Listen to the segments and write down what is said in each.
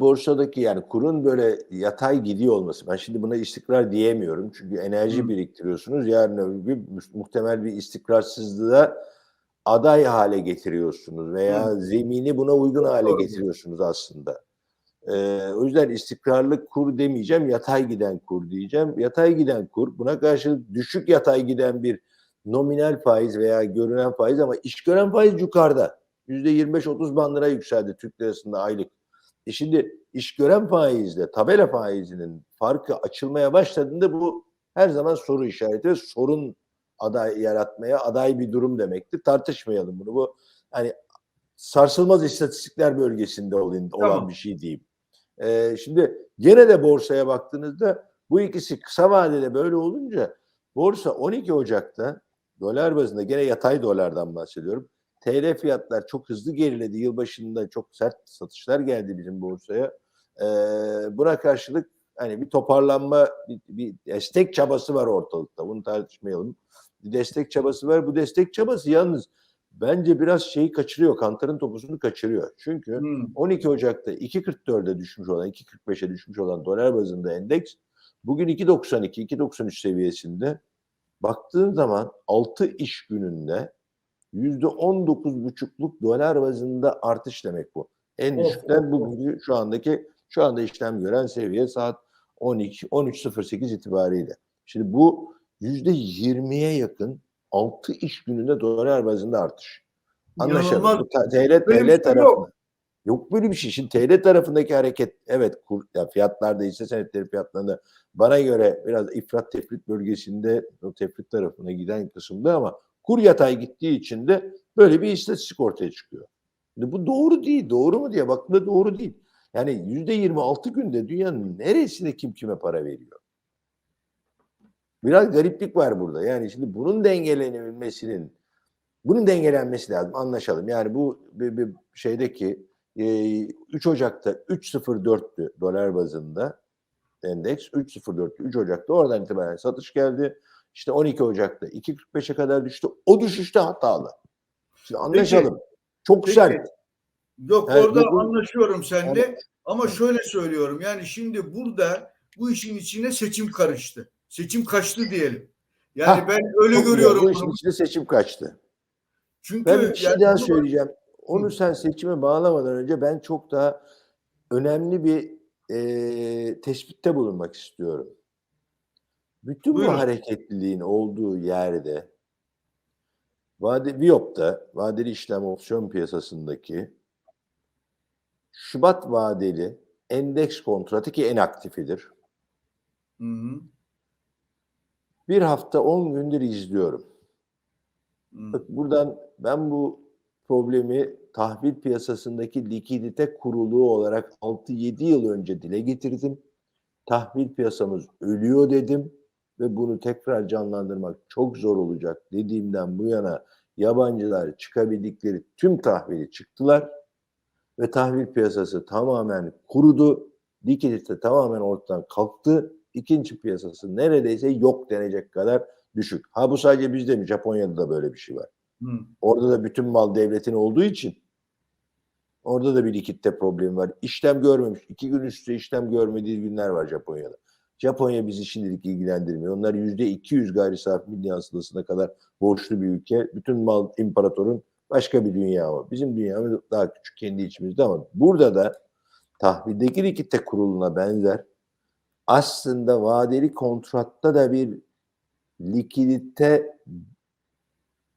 borsadaki yani kurun böyle yatay gidiyor olması. Ben şimdi buna istikrar diyemiyorum. Çünkü enerji Hı. biriktiriyorsunuz. Yarın öbür gün mu- muhtemel bir istikrarsızlığa aday hale getiriyorsunuz veya zemini buna uygun hale getiriyorsunuz aslında. Ee, o yüzden istikrarlı kur demeyeceğim, yatay giden kur diyeceğim. Yatay giden kur, buna karşı düşük yatay giden bir nominal faiz veya görünen faiz ama iş gören faiz yukarıda. %25-30 bandına yükseldi Türk lirasında aylık. E şimdi iş gören faizle tabela faizinin farkı açılmaya başladığında bu her zaman soru işareti ve sorun aday yaratmaya aday bir durum demektir. Tartışmayalım bunu. Bu hani sarsılmaz istatistikler bölgesinde olan, olan Tamam. bir şey diyeyim. Ee, şimdi gene de borsaya baktığınızda bu ikisi kısa vadede böyle olunca borsa 12 Ocak'ta dolar bazında gene yatay dolardan bahsediyorum. TL fiyatlar çok hızlı geriledi. Yılbaşında çok sert satışlar geldi bizim borsaya. Ee, buna karşılık hani bir toparlanma, bir, bir destek çabası var ortalıkta. Bunu tartışmayalım. Bir destek çabası var. Bu destek çabası yalnız bence biraz şeyi kaçırıyor. Kantarın topusunu kaçırıyor. Çünkü Hı. 12 Ocak'ta 2.44'e düşmüş olan, 2.45'e düşmüş olan dolar bazında endeks bugün 2.92, 2.93 seviyesinde baktığın zaman 6 iş gününde %19,5'luk dolar bazında artış demek bu. En Of, düşükten bugünkü şu andaki şu anda işlem gören seviye saat 12 13.08 itibariyle. Şimdi bu %20'ye yakın 6 iş gününde dolar bazında artış. Ta- TL, TL tarafında. yok. Yok böyle bir şey. Şimdi TL tarafındaki hareket evet kur, ya fiyatlarda hisse senetleri fiyatlarında bana göre biraz ifrat tefrit bölgesinde o tefrit tarafına giden kısımda ama kur yatay gittiği için de böyle bir istatistik ortaya çıkıyor. Şimdi bu doğru değil. Doğru mu diye baktığında doğru değil. Yani yüzde 26 günde dünyanın neresinde kim kime para veriyor? Biraz gariplik var burada. Yani şimdi bunun dengelenebilmesinin bunun dengelenmesi lazım. Anlaşalım. Yani bu bir, bir şeydeki e, 3 Ocak'ta 3.04'tü dolar bazında endeks 3.04'tü 3 Ocak'ta oradan itibaren satış geldi. İşte 12 Ocak'ta 2.45'e kadar düştü. O düşüşte hatalı. Şimdi anlaşalım. Çok Peki. sert. Yok Evet, orada bu- anlaşıyorum seninle Evet. ama şöyle söylüyorum yani şimdi burada bu işin içine seçim karıştı. Seçim kaçtı diyelim. Yani Hah, ben öyle görüyorum Bu işin bunu. içinde seçim kaçtı. Çünkü Ben bir şey yani daha söyleyeceğim. Onu Hı. sen seçime bağlamadan önce ben çok daha önemli bir e, tespitte bulunmak istiyorum. Bütün Buyurun. bu hareketliliğin olduğu yerde vade, Viyop'ta vadeli işlem opsiyon piyasasındaki Şubat vadeli endeks kontratı ki en aktifidir. Hı hı, Bir hafta 10 gündür izliyorum. hı. Bak buradan ben bu problemi tahvil piyasasındaki likidite kuruluğu olarak 6-7 yıl önce dile getirdim. Tahvil piyasamız ölüyor dedim ve bunu tekrar canlandırmak çok zor olacak dediğimden bu yana yabancılar çıkabildikleri tüm tahvili çıktılar ve tahvil piyasası tamamen kurudu. Likidite tamamen ortadan kalktı. İkinci piyasası neredeyse yok denecek kadar düşük. Ha bu sadece bizde mi? Japonya'da da böyle bir şey var. Hı. Orada da bütün mal devletin olduğu için orada da bir likitte problemi var. İşlem görmemiş. iki gün üstü işlem görmediği günler var Japonya'da. Japonya bizi şimdilik ilgilendirmiyor. Onlar yüzde 200 gayri safi milli hasılasına kadar borçlu bir ülke. Bütün mal imparatorun başka bir dünya o. Bizim dünyamız daha küçük kendi içimizde ama burada da tahvildeki likitte kuruluna benzer aslında vadeli kontratta da bir likidite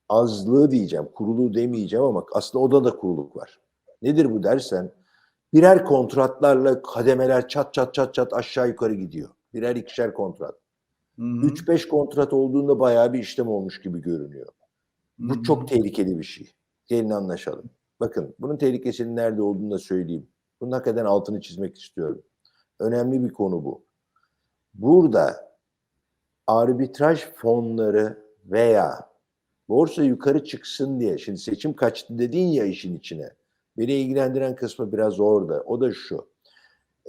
azlığı diyeceğim, kuruluğu demeyeceğim ama aslında oda da kuruluk var. Nedir bu dersen, birer kontratlarla kademeler çat çat çat çat aşağı yukarı gidiyor. Birer ikişer kontrat. Hı hı, 3-5 kontrat olduğunda bayağı bir işlem olmuş gibi görünüyor. Bu hı. çok tehlikeli bir şey. Gelin anlaşalım. Bakın bunun tehlikesinin nerede olduğunu da söyleyeyim. Bunun hakikaten altını çizmek istiyorum. Önemli bir konu bu. Burada arbitraj fonları veya borsa yukarı çıksın diye şimdi seçim kaçtı dedin ya işin içine. Beni ilgilendiren kısmı biraz orada. O da şu.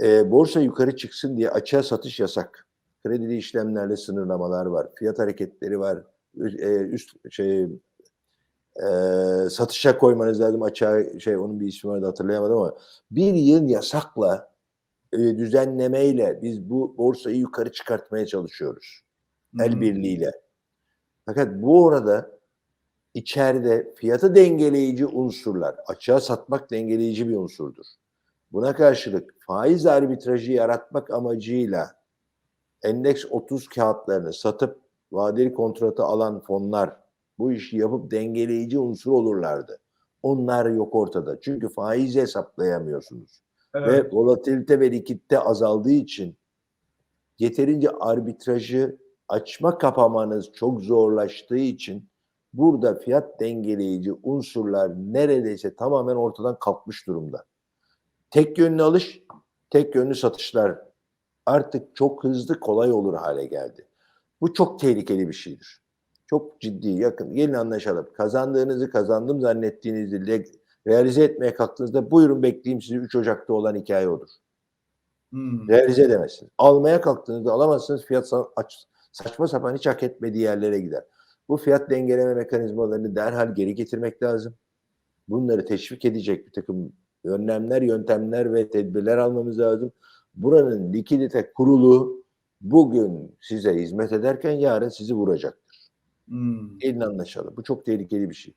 Ee, borsa yukarı çıksın diye açığa satış yasak. Kredili işlemlerle sınırlamalar var. Fiyat hareketleri var. E, Üst şey e, satışa koymanız lazım açığa şey onun bir ismi vardı hatırlayamadım ama bir yıl yasakla e, düzenlemeyle biz bu borsayı yukarı çıkartmaya çalışıyoruz. El Hı. birliğiyle. Fakat bu orada içeride fiyatı dengeleyici unsurlar, açığa satmak dengeleyici bir unsurdur. Buna karşılık faiz arbitrajı yaratmak amacıyla endeks 30 kağıtlarını satıp vadeli kontratı alan fonlar bu işi yapıp dengeleyici unsur olurlardı. Onlar yok ortada. Çünkü faizi hesaplayamıyorsunuz. Evet. Ve volatilite ve likitte azaldığı için yeterince arbitrajı açma kapamanız çok zorlaştığı için burada fiyat dengeleyici unsurlar neredeyse tamamen ortadan kalkmış durumda. Tek yönlü alış, tek yönlü satışlar artık çok hızlı kolay olur hale geldi. Bu çok tehlikeli bir şeydir. Çok ciddi, yakın. Gelin anlaşalım. Kazandığınızı kazandım zannettiğinizi realize etmeye kalktığınızda buyurun bekleyeyim sizi 3 Ocak'ta olan hikaye odur. Hmm. Realize edemezsiniz. Almaya kalktığınızda alamazsınız. Fiyat sa- aç- saçma sapan hiç hak etmediği yerlere gider. Bu fiyat dengeleme mekanizmalarını derhal geri getirmek lazım. Bunları teşvik edecek bir takım önlemler, yöntemler ve tedbirler almamız lazım. Buranın likidite kurulu bugün size hizmet ederken yarın sizi vuracaktır. Hmm. Gelin anlaşalım. Bu çok tehlikeli bir şey.